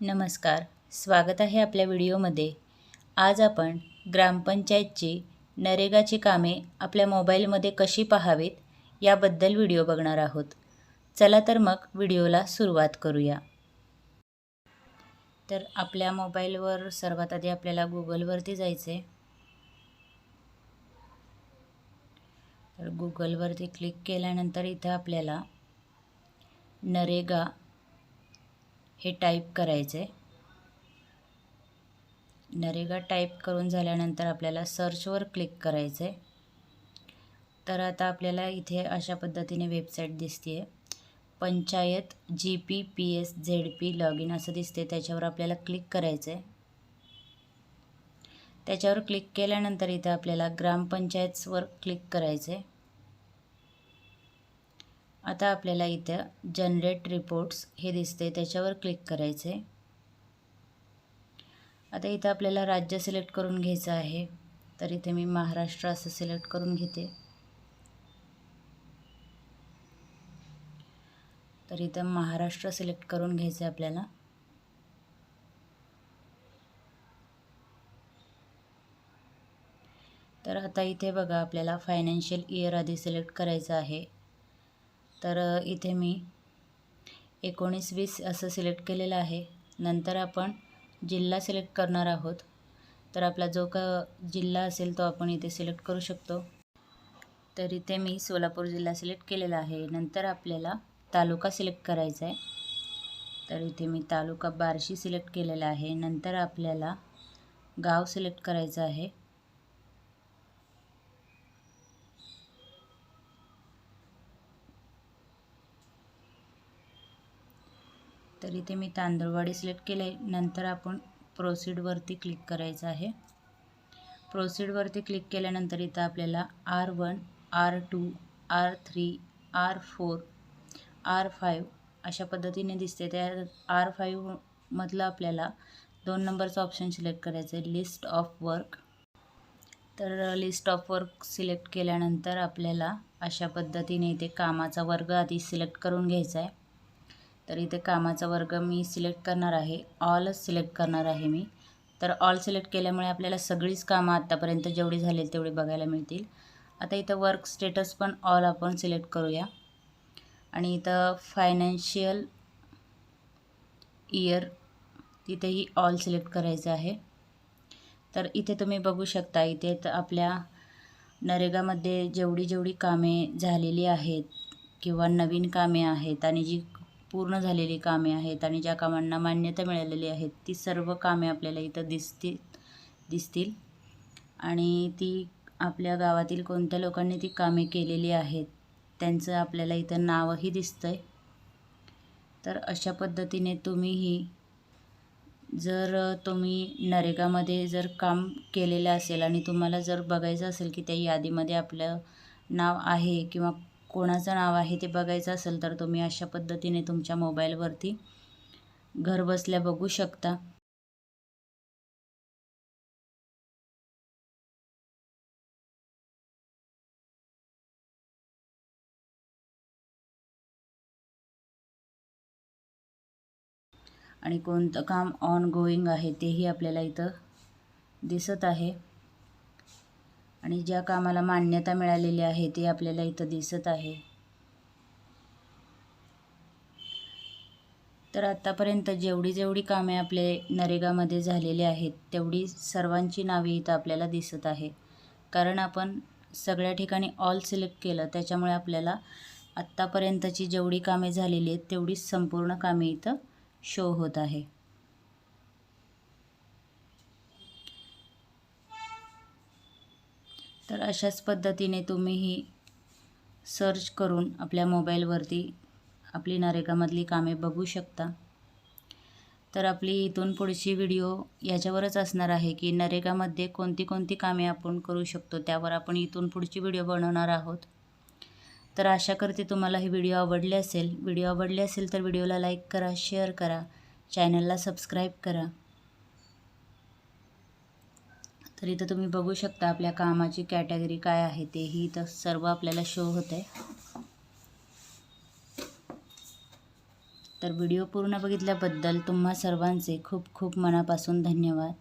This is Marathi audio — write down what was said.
नमस्कार. स्वागत आहे आपल्या व्हिडिओमध्ये. आज आपण ग्रामपंचायतची नरेगाची कामे आपल्या मोबाईलमध्ये कशी पाहावीत याबद्दल व्हिडिओ बघणार आहोत. चला तर मग व्हिडिओला सुरुवात करूया. तर आपल्या मोबाईलवर सर्वात आधी आपल्याला गुगलवरती जायचे तर गुगलवरती क्लिक केल्यानंतर इथं आपल्याला नरेगा हे टाईप करायचे नरेगा टाईप करून झाल्यानंतर आपल्याला सर्चवर क्लिक करायचं आहे तर आता आपल्याला इथे अशा पद्धतीने वेबसाईट दिसते आहे panchayat G P P S Z P log in असं दिसते त्याच्यावर आपल्याला क्लिक करायचं आहे त्याच्यावर क्लिक केल्यानंतर इथं आपल्याला ग्रामपंचायतवर क्लिक करायचं आहे आता आपल्याला इथं जनरेट रिपोर्ट्स हे दिसते त्याच्यावर क्लिक करायचे आता इथं आपल्याला राज्य सिलेक्ट करून घ्यायचं आहे. तर इथे मी महाराष्ट्र असं सिलेक्ट करून घेते. तर इथं महाराष्ट्र सिलेक्ट करून घ्यायचं आहे आपल्याला. तर आता इथे बघा आपल्याला फायनान्शियल इयर आधी सिलेक्ट करायचं आहे. तर इथे मी एकोणीस वीस असं सिलेक्ट केलेलं आहे. नंतर आपण जिल्हा सिलेक्ट करणार आहोत. तर आपला जो का जिल्हा असेल तो आपण इथे सिलेक्ट करू शकतो. तर इथे मी सोलापूर जिल्हा सिलेक्ट केलेला आहे. नंतर आपल्याला तालुका सिलेक्ट करायचा आहे. तर इथे मी तालुका बार्शी सिलेक्ट केलेला आहे. नंतर आपल्याला गाव सिलेक्ट करायचं आहे. तर इथे मी तांदूळवाडी सिलेक्ट केले. नंतर आपण प्रोसिडवरती क्लिक करायचं आहे. प्रोसिडवरती क्लिक केल्यानंतर इथं आपल्याला R one R two R three R four R five अशा पद्धतीने दिसते. त्या आर फाईव्हमधलं आपल्याला दोन नंबरचं ऑप्शन सिलेक्ट करायचं आहे. लिस्ट ऑफ वर्क तर लिस्ट ऑफ वर्क सिलेक्ट केल्यानंतर आपल्याला अशा पद्धतीने इथे कामाचा वर्ग आधी सिलेक्ट करून घ्यायचा आहे. तर इथे कामाचा वर्ग मी सिलेक्ट करणार आहे. ऑलच सिलेक्ट करणार आहे मी. तर ऑल सिलेक्ट केल्यामुळे आपल्याला सगळीच कामं आत्तापर्यंत जेवढी झालेली तेवढी बघायला मिळतील. आता इथं वर्क स्टेटस पण ऑल आपण सिलेक्ट करूया. आणि इथं फायनान्शियल इयर तिथेही ऑल सिलेक्ट करायचं आहे. तर इथे तुम्ही बघू शकता इथे तर आपल्या नरेगामध्ये जेवढी जेवढी कामे झालेली आहेत किंवा नवीन कामे आहेत आणि जी पूर्ण झालेली कामे आहेत आणि ज्या कामांना मान्यता मिळालेली आहेत ती सर्व कामे आपल्याला इथं दिसतील दिसतील. आणि ती आपल्या गावातील कोणत्या लोकांनी ती कामे केलेली आहेत त्यांचं आपल्याला इथं नावही दिसतं आहे तर अशा पद्धतीने तुम्हीही जर तुम्ही नरेगामध्ये जर काम केलेलं असेल आणि तुम्हाला जर बघायचं असेल की त्या यादीमध्ये आपलं नाव आहे किंवा कोणाचं नाव आहे ते बघायचं असेल तर तुम्ही अशा पद्धतीने तुमच्या मोबाईलवरती घरबसल्या बघू शकता. आणि कोणतं काम ऑन गोईंग आहे तेही आपल्याला इथं दिसत आहे. आणि ज्या कामाला मान्यता मिळालेली आहे ते आपल्याला इथं दिसत आहे. तर आत्तापर्यंत जेवढी जेवढी कामे आपले नरेगामध्ये झालेली आहेत तेवढी सर्वांची नावे इथं आपल्याला दिसत आहे. कारण आपण सगळ्या ठिकाणी ऑल सिलेक्ट केलं त्याच्यामुळे आपल्याला आत्तापर्यंतची जेवढी कामे झालेली आहेत तेवढी संपूर्ण कामे इथं शो होत आहे. तर अशाच पद्धतीने तुम्हीही सर्च करून आपल्या मोबाईलवरती आपली नरेगामधली कामे बघू शकता. तर आपली इथून पुढची व्हिडिओ याच्यावरच असणार आहे की नरेगामध्ये कोणती कोणती कामे आपण करू शकतो त्यावर आपण इथून पुढची व्हिडिओ बनवणार आहोत. तर आशा करते तुम्हाला ही व्हिडिओ आवडली असेल. व्हिडिओ आवडली असेल तर व्हिडिओला लाईक करा शेअर करा. चॅनलला सबस्क्राईब करा. तर इथं तुम्ही बघू शकता आपल्या कामाची कॅटेगरी काय आहे तेही इथं सर्व आपल्याला शो होत आहे तर व्हिडिओ पूर्ण बघितल्याबद्दल तुम्हा सर्वांचे खूप खूप मनापासून धन्यवाद.